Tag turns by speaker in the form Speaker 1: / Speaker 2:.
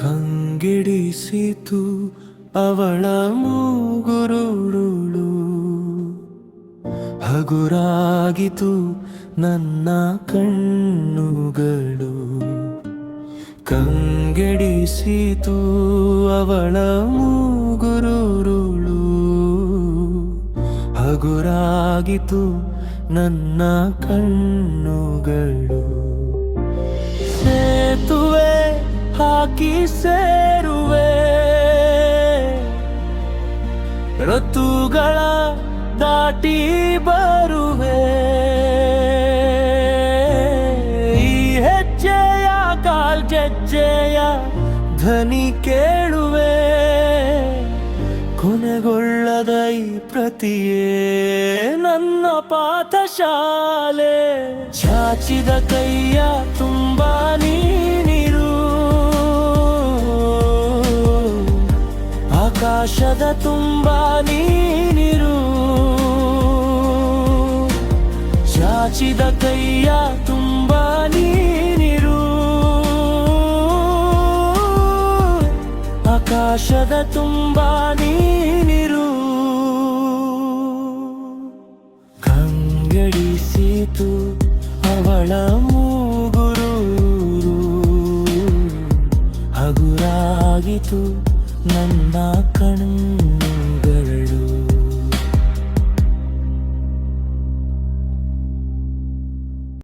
Speaker 1: ಕಂಗಿಡಿಸಿತು ಅವಳ ಮೂಗುರುಳು ಹಗುರಾಗಿತು ನನ್ನ ಕಣ್ಣುಗಳು. ಕಂಗೆಡಿಸಿತು ಅವಳ ಮೂಗುರುಳು ಹಗುರಾಗಿತು ನನ್ನ ಕಣ್ಣುಗಳು. ಹಾಕಿ ಸೇರುವೆ. ಋತುಗಳ ದಾಟಿ ಬರುವೆ. ಈ ಹೆಜ್ಜೆಯ ಕಾಲ್ಗೆಜ್ಜೆಯ ಧ್ವನಿ ಕೇಳುವೆ. ಕೊನೆಗೊಳ್ಳದ ಈ ಪ್ರತಿಯೇ ನನ್ನ ಪಾಠಶಾಲೆ. ಚಾಚಿದ ಕೈಯ ತುಂಬಾ ನೀನಿರು ಆಕಾಶದ ತುಂಬ ನೀನಿರು. ಚಾಚಿದ ಕೈಯ ತುಂಬ ನೀನಿರು. ಆಕಾಶದ ತುಂಬ ನೀನಿರು. ಕಂಗಡಿಸಿತು ಅವಳ ಮೂಗುರು ಹಗುರಾಗಿತು ನನ್ನ ಕಣ್ಣುಗಳು